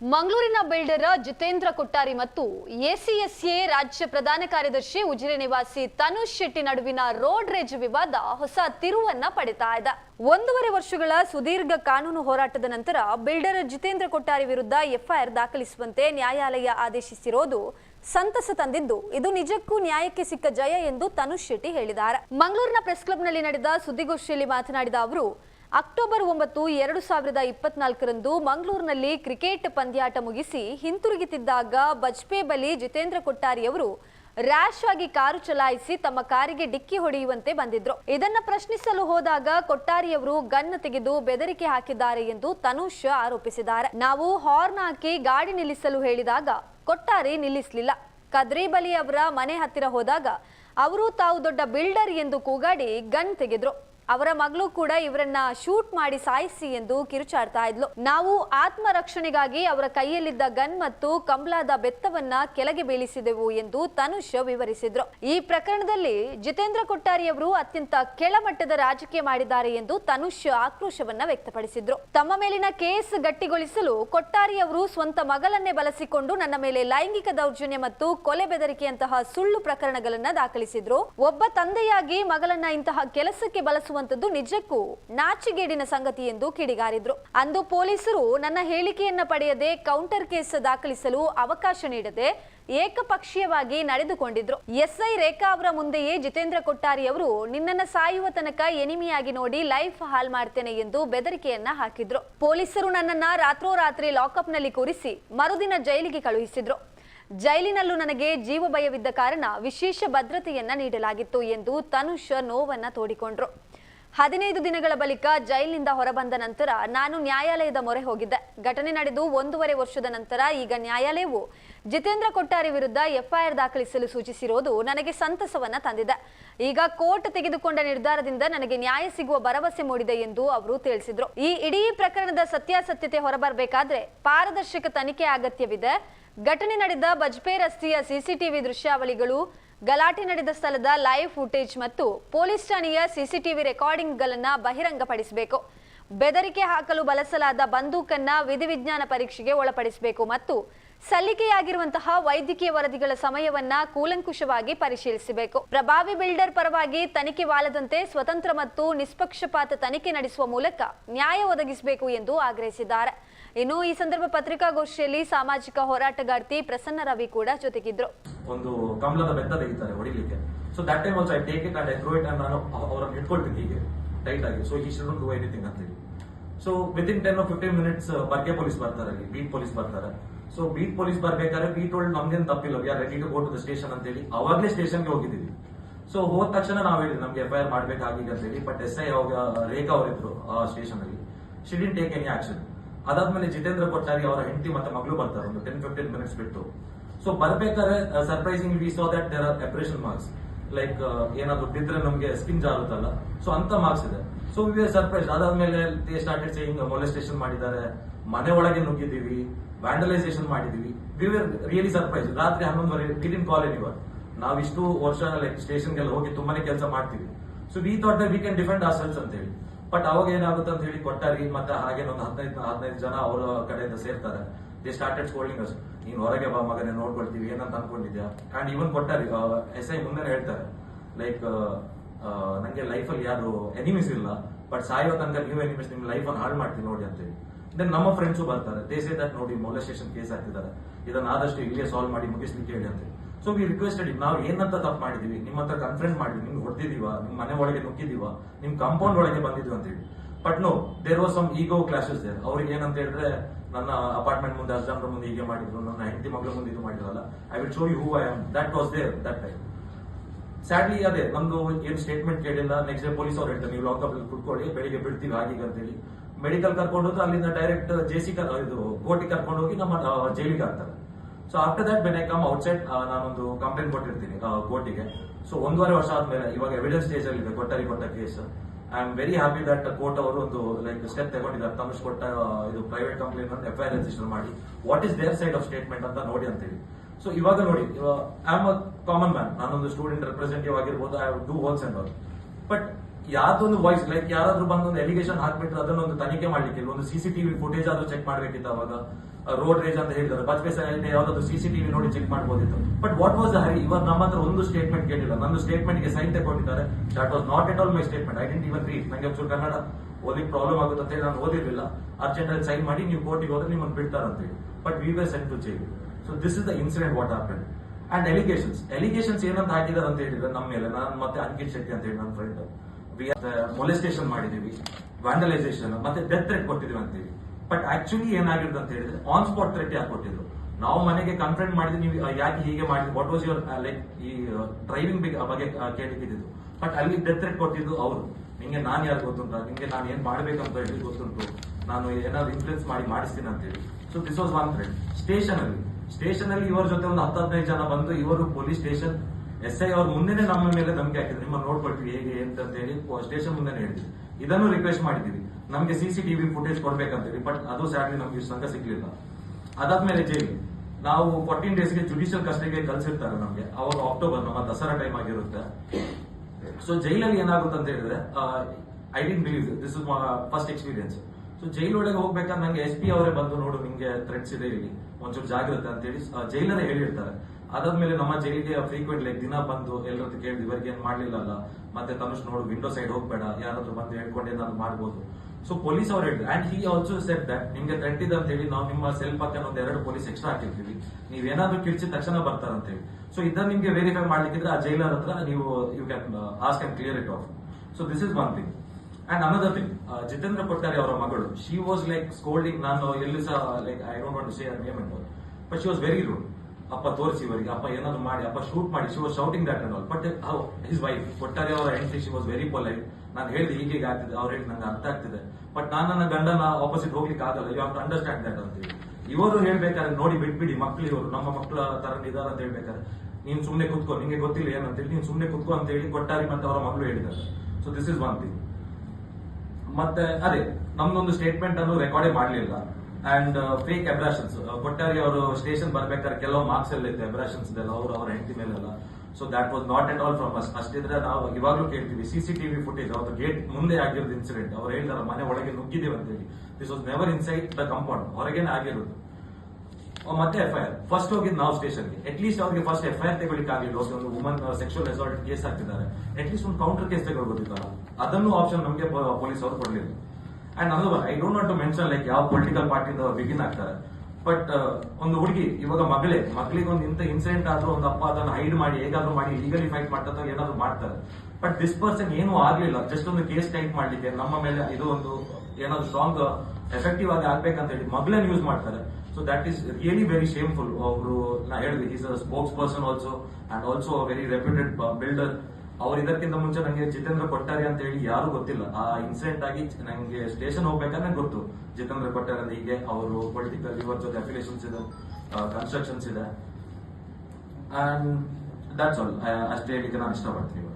ಮಂಗಳೂರಿನ ಬಿಲ್ಡರ್ ಜಿತೇಂದ್ರ ಕೊಟ್ಟಾರಿ ಮತ್ತು ಎಸಿಎಸ್ಎ ರಾಜ್ಯ ಪ್ರಧಾನ ಕಾರ್ಯದರ್ಶಿ ಉಜಿರೆ ನಿವಾಸಿ ತನುಷ್ ಶೆಟ್ಟಿ ನಡುವಿನ ರೋಡ್ ರೇಜ್ ವಿವಾದ ಹೊಸ ತಿರುವನ್ನ ಪಡಿತಾ ಇದೆ. ಒಂದೂವರೆ ವರ್ಷಗಳ ಸುದೀರ್ಘ ಕಾನೂನು ಹೋರಾಟದ ನಂತರ ಬಿಲ್ಡರ್ ಜಿತೇಂದ್ರ ಕೊಟ್ಟಾರಿ ವಿರುದ್ಧ ಎಫ್ಐಆರ್ ದಾಖಲಿಸುವಂತೆ ನ್ಯಾಯಾಲಯ ಆದೇಶಿಸಿರೋದು ಸಂತಸ ತಂದಿದ್ದು, ಇದು ನಿಜಕ್ಕೂ ನ್ಯಾಯಕ್ಕೆ ಸಿಕ್ಕ ಜಯ ಎಂದು ತನುಷ್ ಶೆಟ್ಟಿ ಹೇಳಿದ್ದಾರೆ. ಮಂಗಳೂರಿನ ಪ್ರೆಸ್ ಕ್ಲಬ್ನಲ್ಲಿ ನಡೆದ ಸುದ್ದಿಗೋಷ್ಠಿಯಲ್ಲಿ ಮಾತನಾಡಿದ ಅವರು ಅಕ್ಟೋಬರ್ ಒಂಬತ್ತು, ಎರಡು ಸಾವಿರದ ಇಪ್ಪತ್ನಾಲ್ಕರಂದು ಮಂಗಳೂರಿನಲ್ಲಿ ಕ್ರಿಕೆಟ್ ಪಂದ್ಯಾಟ ಮುಗಿಸಿ ಹಿಂತಿರುಗಿತಿದ್ದಾಗ ಬಜ್ಪೆ ಬಳಿ ಜಿತೇಂದ್ರ ಕೊಟ್ಟಾರಿಯವರು ರ್ಯಾಶ್ ಆಗಿ ಕಾರು ಚಲಾಯಿಸಿ ತಮ್ಮ ಕಾರಿಗೆ ಡಿಕ್ಕಿ ಹೊಡೆಯುವಂತೆ ಬಂದಿದ್ರು. ಇದನ್ನ ಪ್ರಶ್ನಿಸಲು ಹೋದಾಗ ಕೊಟ್ಟಾರಿಯವರು ಗನ್ ತೆಗೆದು ಬೆದರಿಕೆ ಹಾಕಿದ್ದಾರೆ ಎಂದು ತನುಷ್ ಆರೋಪಿಸಿದ್ದಾರೆ. ನಾವು ಹಾರ್ನ್ ಹಾಕಿ ಗಾಡಿ ನಿಲ್ಲಿಸಲು ಹೇಳಿದಾಗ ಕೊಟ್ಟಾರಿ ನಿಲ್ಲಿಸಲಿಲ್ಲ. ಕದ್ರಿ ಬಲಿ ಅವರ ಮನೆ ಹತ್ತಿರ ಹೋದಾಗ ಅವರು ತಾವು ದೊಡ್ಡ ಬಿಲ್ಡರ್ ಎಂದು ಕೂಗಾಡಿ ಗನ್ ತೆಗೆದ್ರು. ಅವರ ಮಗಳು ಕೂಡ ಇವರನ್ನ ಶೂಟ್ ಮಾಡಿ ಸಾಯಿಸಿ ಎಂದು ಕಿರುಚಾಡ್ತಾ ಇದ್ಲು. ನಾವು ಆತ್ಮರಕ್ಷಣೆಗಾಗಿ ಅವರ ಕೈಯಲ್ಲಿದ್ದ ಗನ್ ಮತ್ತು ಕಂಬ್ಲಾದ ಬೆತ್ತವನ್ನ ಕೆಳಗೆ ಬೀಳಿಸಿದೆವು ಎಂದು ತನುಷ್ ವಿವರಿಸಿದ್ರು. ಈ ಪ್ರಕರಣದಲ್ಲಿ ಜಿತೇಂದ್ರ ಕೊಟ್ಟಾರಿ ಅವರು ಅತ್ಯಂತ ಕೆಳಮಟ್ಟದ ರಾಜಕೀಯ ಮಾಡಿದ್ದಾರೆ ಎಂದು ತನುಷ್ ಆಕ್ರೋಶವನ್ನ ವ್ಯಕ್ತಪಡಿಸಿದ್ರು. ತಮ್ಮ ಮೇಲಿನ ಕೇಸ್ ಗಟ್ಟಿಗೊಳಿಸಲು ಕೊಟ್ಟಾರಿ ಅವರು ಸ್ವಂತ ಮಗಳನ್ನೇ ಬಳಸಿಕೊಂಡು ನನ್ನ ಮೇಲೆ ಲೈಂಗಿಕ ದೌರ್ಜನ್ಯ ಮತ್ತು ಕೊಲೆ ಬೆದರಿಕೆಯಂತಹ ಸುಳ್ಳು ಪ್ರಕರಣಗಳನ್ನ ದಾಖಲಿಸಿದ್ರು. ಒಬ್ಬ ತಂದೆಯಾಗಿ ಮಗಳನ್ನ ಇಂತಹ ಕೆಲಸಕ್ಕೆ ಬಳಸುವಂತದ್ದು ನಿಜಕ್ಕೂ ನಾಚಿಗೇಡಿನ ಸಂಗತಿ ಎಂದು ಕಿಡಿಗಾರಿದ್ರು. ಅಂದು ಪೊಲೀಸರು ನನ್ನ ಹೇಳಿಕೆಯನ್ನ ಪಡೆಯದೆ ಕೌಂಟರ್ ಕೇಸ್ ದಾಖಲಿಸಲು ಅವಕಾಶ ನೀಡದೆ ಏಕಪಕ್ಷೀಯವಾಗಿ ನಡೆದುಕೊಂಡಿದ್ರು. ಎಸ್ಐ ರೇಖಾ ಅವರ ಮುಂದೆಯೇ ಜಿತೇಂದ್ರ ಕೊಟ್ಟಾರಿ ಅವರು, ನಿನ್ನನ್ನ ಸಾಯುವ ತನಕ ಎನಿಮಿಯಾಗಿ ನೋಡಿ ಲೈಫ್ ಹಾಲ್ ಮಾಡ್ತೇನೆ ಎಂದು ಬೆದರಿಕೆಯನ್ನ ಹಾಕಿದ್ರು. ಪೊಲೀಸರು ನನ್ನನ್ನ ರಾತ್ರೋರಾತ್ರಿ ಲಾಕಪ್ನಲ್ಲಿ ಕೂರಿಸಿ ಮರುದಿನ ಜೈಲಿಗೆ ಕಳುಹಿಸಿದ್ರು. ಜೈಲಿನಲ್ಲೂ ನನಗೆ ಜೀವ ಭಯವಿದ್ದ ಕಾರಣ ವಿಶೇಷ ಭದ್ರತೆಯನ್ನ ನೀಡಲಾಗಿತ್ತು ಎಂದು ತನುಷ ನೋವನ್ನ ತೋಡಿಕೊಂಡ್ರು. ಹದಿನೈದು ದಿನಗಳ ಬಳಿಕ ಜೈಲಿನಿಂದ ಹೊರಬಂದ ನಂತರ ನಾನು ನ್ಯಾಯಾಲಯದ ಮೊರೆ ಹೋಗಿದ್ದೆ. ಘಟನೆ ನಡೆದು ಒಂದೂವರೆ ವರ್ಷದ ನಂತರ ಈಗ ನ್ಯಾಯಾಲಯವು ಜಿತೇಂದ್ರ ಕೊಟ್ಟಾರಿ ವಿರುದ್ಧ ಎಫ್ಐಆರ್ ದಾಖಲಿಸಲು ಸೂಚಿಸಿರುವುದು ನನಗೆ ಸಂತಸವನ್ನ ತಂದಿದೆ. ಈಗ ಕೋರ್ಟ್ ತೆಗೆದುಕೊಂಡ ನಿರ್ಧಾರದಿಂದ ನನಗೆ ನ್ಯಾಯ ಸಿಗುವ ಭರವಸೆ ಮೂಡಿದೆ ಎಂದು ಅವರು ತಿಳಿಸಿದ್ರು. ಈ ಇಡೀ ಪ್ರಕರಣದ ಸತ್ಯಾಸತ್ಯತೆ ಹೊರಬರಬೇಕಾದ್ರೆ ಪಾರದರ್ಶಕ ತನಿಖೆ ಅಗತ್ಯವಿದೆ. ಘಟನೆ ನಡೆದ ಬಜ್ಪೆ ರಸ್ತೆಯ ಸಿಸಿಟಿವಿ ದೃಶ್ಯಾವಳಿಗಳು ಗಲಾಟೆ ನಡೆದ ಸ್ಥಳದ ಲೈವ್ ಫುಟೇಜ್ ಮತ್ತು ಪೊಲೀಸ್ ಠಾಣೆಯ ಸಿಸಿಟಿವಿ ರೆಕಾರ್ಡಿಂಗ್ಗಳನ್ನ ಬಹಿರಂಗಪಡಿಸಬೇಕು. ಬೆದರಿಕೆ ಹಾಕಲು ಬಳಸಲಾದ ಬಂದೂಕನ್ನ ವಿಧಿವಿಜ್ಞಾನ ಪರೀಕ್ಷೆಗೆ ಒಳಪಡಿಸಬೇಕು ಮತ್ತು ಸಲ್ಲಿಕೆಯಾಗಿರುವಂತಹ ವೈದ್ಯಕೀಯ ವರದಿಗಳ ಸಮಯವನ್ನ ಕೂಲಂಕುಷವಾಗಿ ಪರಿಶೀಲಿಸಬೇಕು. ಪ್ರಭಾವಿ ಬಿಲ್ಡರ್ ಪರವಾಗಿ ತನಿಖೆ ವಾಲದಂತೆ ಸ್ವತಂತ್ರ ಮತ್ತು ನಿಷ್ಪಕ್ಷಪಾತ ತನಿಖೆ ನಡೆಸುವ ಮೂಲಕ ನ್ಯಾಯ ಒದಗಿಸಬೇಕು ಎಂದು ಆಗ್ರಹಿಸಿದ್ದಾರೆ. ಇನ್ನು ಈ ಸಂದರ್ಭ ಪತ್ರಿಕಾಗೋಷ್ಠಿಯಲ್ಲಿ ಸಾಮಾಜಿಕ ಹೋರಾಟಗಾರ್ತಿ ಪ್ರಸನ್ನ ರವಿ ಕೂಡ ಜೊತೆಗಿದ್ರು. ಒಂದು ಕಮಲದ ಬೆತ್ತ ತೆಗಿತಾರೆ ಹೊಡಿಲಿಕ್ಕೆ. So that time also I take it and I it and ನಾನು ಅವರನ್ನು ಹಿಡ್ಕೊಳ್ತೀನಿ ಹೀಗೆ. ಟೈಟ್ ಆಗಿ. So he should do anything ಅಂತ so within ten fifteen minutes Barge police ಬರ್ತಾರೆ ಅಲ್ಲಿ ಬೀಟ್ ಪೊಲೀಸ್ ಬರ್ತಾರೆ. ಸೊ ಬೀಟ್ ಪೊಲೀಸ್ ಬರ್ಬೇಕಾದ್ರೆ ಬೀಟ್ ಒಳಗೆ ನಮ್ದೇನು ತಪ್ಪಿಲ್ಲ. Are ready to go to the station ಅಂತ ಹೇಳಿ ಅವಾಗಲೇ ಸ್ಟೇಷನ್ಗೆ ಹೋಗಿದ್ದೀವಿ. ಸೊ ಹೋದ ತಕ್ಷಣ ನಾವು ಹೇಳಿದ್ವಿ, ನಮ್ಗೆ ಎಫ್ ಐ ಆರ್ ಮಾಡ್ಬೇಕಾಗಿದೆ ಅಂತ ಹೇಳಿ ಬಟ್ ಎಸ್ ಐ ಅವಾಗ, ರೇಖಾ ಅವರಿದ್ರು ಆ ಸ್ಟೇಷನ್ ಅಲ್ಲಿ. She didn't take any action ಅದಾದ್ಮೇಲೆ ಜಿತೇಂದ್ರ ಕೊಟ್ಟಾರಿ ಅವರ ಹೆಂಡತಿ ಮತ್ತೆ ಮಗಳು ಬರ್ತಾರೆ, ಒಂದು ಟೆನ್ ಫಿಫ್ಟೀನ್ ಮಿನಿಟ್ಸ್ ಬಿಟ್ಟು. ಸೊ ಬರ್ಬೇಕಾದ್ರೆ surprising we so that there are abrasion marks like ಏನಾದ್ರೂ ಬಿದ್ರೆ ನಮ್ಗೆ ಸ್ಕಿನ್ ಜಾರುತ್ತಲ್ಲ. ಸೊ ಅಂತ ಮಾರ್ಕ್ಸ್ ಇದೆ. ಸೊ ವಿ ಸರ್ಪ್ರೈಸ್ ಅದಾದ್ಮೇಲೆ ಸ್ಟಾರ್ಟೆಡ್ ಸೇಯಿಂಗ್ ಮೊಲೆಸ್ಟೇಷನ್ ಮಾಡಿದ್ದಾರೆ. ಮನೆ ಒಳಗೆ ನುಗ್ಗಿದ್ದೀವಿ. ವ್ಯಾಂಡಲೈಸೇಷನ್ ಮಾಡಿದೀವಿ. ವಿ ಆರ್ ರಿಯಲಿ ಸರ್ಪ್ರೈಸ್ ರಾತ್ರಿ ಹನ್ನೊಂದುವರೆ ವಿದಿನ್ ಕಾಲ್ ಎನಿವರ್ ನಾವಿಷ್ಟು ವರ್ಷ ಲೈಕ್ ಸ್ಟೇಷನ್ಗೆಲ್ಲ ಹೋಗಿ ತುಂಬಾನೇ ಕೆಲಸ ಮಾಡ್ತೀವಿ. So we thought we can defend ourselves ಅಂತ ಹೇಳಿ. ಬಟ್ ಅವಾಗ ಏನಾಗುತ್ತೆ ಅಂತ ಹೇಳಿ ಕೊಟ್ಟಾರಿ, ಮತ್ತೆ ಹಾಗೆ ಒಂದು ಹದಿನೈದು ಹದಿನೈದು ಜನ ಅವರ ಕಡೆಯಿಂದ ಸೇರ್ತಾರೆ. ದೇ ಸ್ಟಾರ್ಟೆಡ್ ಸ್ಕೋಲ್ಡಿಂಗ್ ಅಸ್ ನೀನು ಹೊರಗೆ ಬಾ ಮಗನೇ, ನೋಡ್ಕೊಳ್ತೀವಿ. ಏನಂತ ಅನ್ಕೊಂಡಿದ್ಯಾ? And even Kottari S I ಮುಂದೆ ಹೇಳ್ತಾರೆ. ಲೈಕ್ ನಂಗೆ ಲೈಫಲ್ಲಿ ಯಾರು ಎನಿಮೀಸ್ ಇಲ್ಲ. ಬಟ್ ಸಾಯೋ ತನಕ ನೀವು ಎನಿಮೀಸ್ ನಿಮ್ಮ ಲೈಫ್ ಅನ್ನು ಹಾಳು ಮಾಡ್ತೀವಿ ನೋಡಿ ಅಂತೇಳಿ ದೆನ್ ನಮ್ಮ ಫ್ರೆಂಡ್ಸು ಬರ್ತಾರೆ. ದೇಸೇ ದಟ್ ನೋಡಿ ಮೊಲೆಸ್ಟೇಷನ್ ಕೇಸ್ ಹಾಕಿದ್ದಾರೆ ಇದನ್ನ ಆದಷ್ಟು ಇಲ್ಲೇ ಸಾಲ್ವ್ ಮಾಡಿ ಮುಗಿಸ್ಲಿಕ್ಕೆ ಹೇಳಿ ಅಂತ. ಸೊ ವಿ ರಿಕ್ವೆಸ್ಟೆಡ್ ನಾವು ಏನಂತ ತಪ್ಪು ಮಾಡಿದೀವಿ? ನಿಮ್ಮ ಹತ್ರ ಕನ್ಫ್ರೆಂಟ್ ಮಾಡಿದ್ವಿ. ನಿಮ್ಗೆ ಹೊಡೆದಿದೀವ ನಿಮ್ಮ ಮನೆ ಒಳಗೆ ನುಗ್ಗಿದೀವ ನಿಮ್ ಕಾಂಪೌಂಡ್ ಒಳಗೆ ಬಂದಿದ್ವಿ ಅಂತ ಹೇಳಿ. But no there was some ego clashes there ಅವ್ರಿಗೆ ಏನಂತ ಹೇಳಿದ್ರೆ, ನನ್ನ ಅಪಾರ್ಟ್ಮೆಂಟ್ ಮುಂದೆ ಜನರ ಮುಂದೆ ಹೀಗೆ ಮಾಡಿದ್ರು. ನನ್ನ ಹೆಂಡತಿ ಮಗಳ ಮುಂದೆ ಇದು ಮಾಡಿದ್ರಲ್ಲ. I will show you who I am that was there that time sadly ಅದೇ ನಮ್ದು ಏನ್ ಸ್ಟೇಟ್ಮೆಂಟ್ ಕೇಳಿಲ್ಲ. ನೆಕ್ಸ್ಟ್ ಡೇ ಪೊಲೀಸ್ ಅವ್ರು ಹೇಳ್ತಾರೆ, ನೀವು ಲಾಕಪ್ ಕುತ್ಕೊಳ್ಳಿ. ಬೆಳಿಗ್ಗೆ ಬಿಡ್ತೀವಿ ಹಾಗೀಗ ಅಂತೇಳಿ ಮೆಡಿಕಲ್ ಕರ್ಕೊಂಡು ಹೋದ್ರೆ ಅಲ್ಲಿಂದ ಡೈರೆಕ್ಟ್ ಜೆ ಸಿ ಇದು ಕೋರ್ಟ್ ಕರ್ಕೊಂಡು ಹೋಗಿ ನಮ್ಮ ಜೈಲಿಗೆ ಹಾಕ್ತಾರೆ. So after that when I come outside ನಾನೊಂದು ಕಂಪ್ಲೇಂಟ್ ಕೊಟ್ಟಿರ್ತೀನಿ ಕೋರ್ಟಿಗೆ ಸೊ ಒಂದೂವರೆ ವರ್ಷ ಆದ್ಮೇಲೆ ಇವಾಗ ಎವಿಡೆನ್ಸ್ ಸ್ಟೇಜ್ ಅಲ್ಲಿ ಇದೆ, ಕೊಟ್ಟರಿ ಕೊಟ್ಟ case I am very happy that court ಅವರು ಒಂದು ಲೈಕ್ ಸ್ಟೆಪ್ ತಗೊಂಡಿದ್ದಾರೆ. ತಮಿಷ್ ಕೊಟ್ಟ ಇದು ಪ್ರೈವೇಟ್ ಕಂಪ್ಲೇಂಟ್ ಅಂತ ಎಫ್ ಐ ಆರ್ ರಿಜಿಸ್ಟರ್ ಮಾಡಿ. What is their side of statement ಅಂತ ನೋಡಿ ಅಂತೇಳಿ ಸೊ ಇವಾಗ ನೋಡಿ I am a common man ನಾನೊಂದು ಸ್ಟೂಡೆಂಟ್ ರೆಪ್ರೆಸೆಂಟೇಟಿವ್ ಆಗಿರ್ಬೋದು I do holes and but ಯಾವ್ದೊಂದು voice like ಯಾರಾದ್ರೂ ಬಂದು ಒಂದು ಎಲಿಗೇಷನ್ ಹಾಕ್ಬಿಟ್ರೆ ಅದನ್ನ ಒಂದು ತನಿಖೆ ಮಾಡ್ಲಿಕ್ಕೆ ಒಂದು ಸಿ ಸಿ ಟಿವಿ ಫುಟೇಜ್ ಆದ್ರೂ ಚೆಕ್ ಮಾಡ್ಬೇಕಿತ್ತು ಅವಾಗ. ರೋಡ್ ರೇಜ್ ಅಂತ ಹೇಳಿದ್ದಾರೆ. ಬಜ್ಪೆ ಸೈಡ್ ಯಾವ್ದಾದ್ರು ಸಿಸಿಟಿವಿ ನೋಡಿ ಚೆಕ್ ಮಾಡ್ಬೋದಿತ್ತು. ಬಟ್ ವಾಟ್ ವಾಸ್ ಹರಿ ಇವಾಗ ನಮ್ಮ ಹತ್ರ ಒಂದು ಸ್ಟೇಟ್ಮೆಂಟ್ ಕೇಳಿಲ್ಲ. ನನ್ನ ಸ್ಟೇಟ್ಮೆಂಟ್ಗೆ ಸೈನ್ ತಗೊಂಡಿದ್ದಾರೆ. That was not at all my statement I didn't even read ನಂಗೆ ಒಂಚೂರು ಕನ್ನಡ ಓದಿಗೆ ಪ್ರಾಬ್ಲಮ್ ಆಗುತ್ತೆ ಅಂತ ಹೇಳಿ ನಾನು ಓದಿರ್ಲಿಲ್ಲ. ಅರ್ಜೆಂಟ್ ಅಲ್ಲಿ ಸೈನ್ ಮಾಡಿ ನೀವು ಕೋರ್ಟಿಗೆ ಹೋದ್ರೆ ನಿಮ್ಮನ್ನು ಬಿಡ್ತಾರಂತ ಹೇಳಿ but we were sent to jail so this is the incident what happen and allegations allegations ಏನಂತ ಹಾಕಿದಾರೆ ಅಂತ ಹೇಳಿದ್ರೆ ನಮ್ಮ ಮೇಲೆ. ನಾನು ಮತ್ತೆ ಅಂಕಿತ್ ಶೆಟ್ಟಿ ಅಂತ ಹೇಳಿ ನನ್ನ ಫ್ರೆಂಡ್ ಮೊಲೆಸ್ಟೇಷನ್ ಮಾಡಿದೀವಿ ವ್ಯಾಂಡಲೈಸೇಷನ್ ಮತ್ತೆ ಡೆತ್ ಥ್ರೆಟ್ ಕೊಟ್ಟಿದೀವಿ ಅಂತೀವಿ. ಬಟ್ ಆಕ್ಚುಲಿ ಏನಾಗಿರೋದು ಅಂತ ಹೇಳಿದ್ರೆ ಆನ್ ಸ್ಪಾಟ್ ಥ್ರೆಟ್ ಯಾಕೆ ಕೊಟ್ಟಿದ್ರು? ನಾವು ಮನೆಗೆ ಕನ್ಫ್ರಂಟ್ ಮಾಡಿದ್ವಿ, ನೀವು ಯಾಕೆ ಹೀಗೆ ಮಾಡಿದ್ವಿ ವಾಟ್ ವಾಸ್ ಯುವರ್ ಲೈಕ್ ಈ ಡ್ರೈವಿಂಗ್ ಬಗ್ಗೆ ಕೇಳಿದ್ದು ಬಟ್ ಅಲ್ಲಿ ಡೆತ್ ಥ್ರೆಟ್ ಕೊಟ್ಟಿದ್ದು ಅವರು. ನಿಮಗೆ ನಾನು ಯಾರು ಗೊತ್ತುಂಟ? ನಿಮಗೆ ನಾನು ಏನು ಮಾಡಬೇಕಂತ ಹೇಳಿ ಗೊತ್ತುಂಟು. ನಾನು ಏನಾದ್ರು ಇನ್ಫ್ಲೂಯೆನ್ಸ್ ಮಾಡಿ ಮಾಡಿಸ್ತೀನಿ ಅಂತೇಳಿ so this was one threat station ಅಲ್ಲಿ. ಸ್ಟೇಷನ್ ಅಲ್ಲಿ ಇವರ ಜೊತೆ ಒಂದು ಹತ್ತು ಹದಿನೈದು ಜನ ಬಂದು ಇವರು ಪೊಲೀಸ್ ಸ್ಟೇಷನ್ ಎಸ್ ಐ ಅವ್ರ ಮುಂದೆನೆ ನಮ್ಮ ಮೇಲೆ ನಂಬಿಕೆ ಹಾಕಿದ್ರು. ನಿಮ್ಮ ನೋಡ್ಕೊಳ್ತೀವಿ ಹೇಗೆ ಅಂತ ಹೇಳಿ ಸ್ಟೇಷನ್ ಮುಂದೆ ಹೇಳಿದ್ವಿ ಇದನ್ನು ರಿಕ್ವೆಸ್ಟ್ ಮಾಡಿದೀವಿ ನಮಗೆ ಸಿಸಿಟಿವಿ ಫುಟೇಜ್ ಕೊಡ್ಬೇಕಂತ ಹೇಳಿ ಬಟ್ ಅದು ಸ್ಯಾಡ್ಲಿ ನಮ್ಗೆ ಇಷ್ಟು ತನಕ ಸಿಗ್ಲಿಲ್ಲ. ಅದಾದ್ಮೇಲೆ ಜೈಲು. ನಾವು ಫೋರ್ಟೀನ್ ಡೇಸ್ಗೆ ಜುಡಿಷಿಯಲ್ ಕಸ್ಟಡಿಗೆ ಕಲ್ಸಿರ್ತಾರೆ ನಮಗೆ. ಅವಾಗ ಅಕ್ಟೋಬರ್ ನಮ್ಮ ದಸರಾ ಟೈಮ್ ಆಗಿರುತ್ತೆ. ಸೊ ಜೈಲಲ್ಲಿ ಏನಾಗುತ್ತೆ ಅಂತ ಹೇಳಿದ್ರೆ I didn't believe this is first experience so jail ಒಳಗೆ ಹೋಗ್ಬೇಕಾದ್ರೆ ನಂಗೆ ಎಸ್ ಪಿ ಅವರೇ ಬಂದು ನೋಡು ನಿಮ್ಗೆ ಥ್ರೆಟ್ಸ್ ಇದೆ ಇಲ್ಲಿ ಒಂಚೂರು ಜಾಗ್ರತೆ ಅಂತ ಹೇಳಿ ಜೈಲರೇ ಹೇಳಿರ್ತಾರೆ. ಅದಾದ್ಮೇಲೆ ನಮ್ಮ ಜೈಲಿಗೆ ಫ್ರೀಕ್ವೆಂಟ್ ಲೈಕ್ ದಿನ ಬಂದು ಎಲ್ಲರದ್ದು ಕೇಳಿದ್ವಿ ಇವರಿಗೆ ಏನ್ ಮಾಡ್ಲಿಲ್ಲಲ್ಲ? ಮತ್ತೆ ತನುಷ್ ನೋಡು ವಿಂಡೋ ಸೈಡ್ ಹೋಗ್ಬೇಡ, ಯಾರಾದ್ರೂ ಬಂದು ಹೇಳ್ಕೊಂಡು ಏನಾದ್ರು ಮಾಡ್ಬೋದು. ಸೊ ಪೊಲೀಸ್ ಅವ್ರು ಹೇಳಿದ್ರು. And he also said that ನಿಮ್ಗೆ ಥ್ರೆಟ್ ಅಂತ ಹೇಳಿ ನಾವು ನಿಮ್ಮ ಸೆಲ್ ಪಕ್ಕ ಒಂದು ಎರಡು ಪೊಲೀಸ್ ಎಕ್ಸ್ಟ್ರಾ ಹಾಕಿರ್ತೀವಿ. ನೀವೇನಾದ್ರೂ ಕಿರ್ಚಿದ ತಕ್ಷಣ ಬರ್ತಾರಂತ ಹೇಳಿ ಸೊ ಇದನ್ನ ನಿಮ್ಗೆ ವೆರಿಫೈ ಮಾಡ್ಲಿಕ್ಕಿದ್ರೆ ಆ ಜೈಲರ್ ಹತ್ರ ನೀವು you can ask can clear it off so this is one thing and another thing Jitendra Kottari ಅವರ ಮಗಳು ಶಿ ವಾಸ್ ಲೈಕ್ ಸ್ಕೋಲ್ಡಿಂಗ್ ನಾನು ಎಲ್ಲಿ ಸಹ like I don't want to say name and but she was very rude ಅಪ್ಪ ತೋರಿಸಿ ಇವರಿಗೆ, ಅಪ್ಪ ಏನಾದ್ರು ಮಾಡಿ, ಅಪ್ಪ ಶೂಟ್ ಮಾಡಿ she was shouting that and all but his wife Kottari ಅವರ entry she was very polite ನಾನು ಹೇಳಿದೆ ಹೀಗೆ ಆಗ್ತಿದೆ, ಅವ್ರು ಹೇಳಿ ನಂಗೆ ಅರ್ಥ ಆಗ್ತಿದೆ. ಬಟ್ ನಾನು ನನ್ನ ಗಂಡನ ಆಪೋಸಿಟ್ ಹೋಗ್ಲಿಕ್ಕೆ ಆಗಲ್ಲ you have to understand that ಅಂತೀವಿ ಇವರು ಹೇಳ್ಬೇಕಾದ್ರೆ ನೋಡಿ, ಬಿಟ್ಬಿಡಿ ಮಕ್ಳು ಇವರು ನಮ್ಮ ಮಕ್ಕಳ ತರ ಇದಾರೆ ಅಂತ ಹೇಳ್ಬೇಕಾದ್ರೆ, ನೀನ್ ಸುಮ್ನೆ ಕುತ್ಕೋ, ನಿಂಗೆ ಗೊತ್ತಿಲ್ಲ ಏನಂತೇಳಿ ನೀನ್ ಸುಮ್ನೆ ಕುತ್ಕೋ ಅಂತ ಹೇಳಿ ಕೊಟ್ಟಾರಿ ಮತ್ತೆ ಅವರ ಮಗಳು ಹೇಳಿದ್ದಾರೆ. So this is one thing ಮತ್ತೆ, ಅದೇ, ನಮ್ದೊಂದು ಸ್ಟೇಟ್ಮೆಂಟ್ ಅನ್ನು ರೆಕಾರ್ಡೇ ಮಾಡಲಿಲ್ಲ. ಅಂಡ್ ಫೇಕ್ ಅಬ್ರಾಷನ್ಸ್ ಕೊಟ್ಟಾರಿ ಅವರು ಸ್ಟೇಷನ್ ಬರ್ಬೇಕಾದ್ರೆ ಕೆಲವು ಮಾರ್ಕ್ಸ್ ಎಲ್ಲ ಇತ್ತು ಅಬ್ರಾಷನ್ಸ್ ಎಲ್ಲ ಅವರು ಅವರ ಹೆಂಡತಿ ಮೇಲೆಲ್ಲ. So that was not at all from us ಅಷ್ಟಿದ್ರೆ ನಾವು ಇವಾಗಲೂ ಕೇಳ್ತೀವಿ. ಸಿಸಿಟಿವಿ ಫುಟೇಜ್ ಅವ್ರ ಗೇಟ್ ಮುಂದೆ ಆಗಿರೋದು ಇನ್ಸಿಡೆಂಟ್ ಅವ್ರು ಹೇಳ್ತಾರೆ, ಮನೆ ಒಳಗೆ ನುಗ್ಗಿದ್ದೇವೆ ಅಂತ ಹೇಳಿ. This was never inside the compound ಹೊರಗೇನೆ ಆಗಿರೋದು. ಮತ್ತೆ ಎಫ್ ಐ ಆರ್ ಫಸ್ಟ್ ಹೋಗಿದ್ದು ನಾವು ಸ್ಟೇಷನ್ಗೆ ಅಟ್ ಲೀಸ್ಟ್ ಅವ್ರಿಗೆ ಫಸ್ಟ್ ಎಫ್ ಐ ಆರ್ ತೆಗೊಳಿಕ್ ಆಗಿರೋ ಒಂದು ವುಮನ್ ಸೆಕ್ಷುವಲ್ ಅಸಾಲ್ಟ್ ಕೇಸ್ ಹಾಕಿದ್ದಾರೆ ಅಟ್ ಲೀಸ್ಟ್ ಒಂದು ಕೌಂಟರ್ ಕೇಸ್ ತಗೊಳ್ಬೋದಿತ್ತಲ್ಲ. ಅದನ್ನು ಆಪ್ಷನ್ ನಮಗೆ ಪೊಲೀಸ್ ಅವರು ಕೊಡಲಿಲ್ಲ. ಅಂಡ್ ಅದು I don't not to mention like ಯಾವ ಪೊಲಿಟಿಕಲ್ ಪಾರ್ಟಿಯಿಂದ ಬಿಗಿನ್ ಆಗ್ತಾರೆ. ಬಟ್ ಒಂದು ಹುಡುಗಿ, ಇವಾಗ ಮಗಳೇ ಮಗಳಿಗೆ ಒಂದು ಇಂಥ ಇನ್ಸಿಡೆಂಟ್ ಆದ್ರೂ ಒಂದು ಅಪ್ಪ ಅದನ್ನು ಹೈಡ್ ಮಾಡಿ, ಹೇಗಾದ್ರೂ ಮಾಡಿ ಲೀಗಲಿ ಫೈಟ್ ಮಾಡ್ತಾ ಏನಾದ್ರು ಮಾಡ್ತಾರೆ. ಬಟ್ ದಿಸ್ ಪರ್ಸನ್ ಏನೂ ಆಗ್ಲಿಲ್ಲ ಜಸ್ಟ್ ಒಂದು ಕೇಸ್ ಟೈಪ್ ಮಾಡ್ಲಿಕ್ಕೆ, ನಮ್ಮ ಮೇಲೆ ಇದು ಒಂದು, ಏನಾದ್ರು ಸ್ಟ್ರಾಂಗ್ ಎಫೆಕ್ಟಿವ್ ಆಗಿ ಆಗ್ಬೇಕಂತ ಹೇಳಿ ಮಗಳನ್ನ ಯೂಸ್ ಮಾಡ್ತಾರೆ. So that is really very shameful ಅವರು, ನಾ ಹೇಳಿದ್ವಿ is a spokesperson also and also very reputed builder ಅವ್ರು ಇದಕ್ಕಿಂತ ಮುಂಚೆ ನಂಗೆ ಜಿತೇಂದ್ರ ಕೊಟ್ಟಾರಿ ಅಂತ ಹೇಳಿ ಯಾರು ಗೊತ್ತಿಲ್ಲ. ಆ ಇನ್ಸಿಡೆಂಟ್ ಆಗಿ ನಂಗೆ ಸ್ಟೇಷನ್ ಹೋಗ್ಬೇಕಂದ್ರೆ ಗೊತ್ತು. ಜಿತೇಂದ್ರ ಕೊಟ್ಟಾರಿ ಅಂತ ಹೀಗೆ ಅವರು ಪೊಲಿಟಿಕಲ್ ಇವರ್ ಜೊತೆ ಅಫಿಲಿಯೇಷನ್ಸ್ ಇದೆ ಕನ್ಸ್ಟ್ರಕ್ಷನ್ಸ್ ಇದೆ. ಅಂಡ್ ದಟ್ಸ್ ಆಲ್ ಅಷ್ಟೇ ಹೇಳಿಕ್ಕೆ ನಾನು ಇಷ್ಟಪಡ್ತೀನಿ.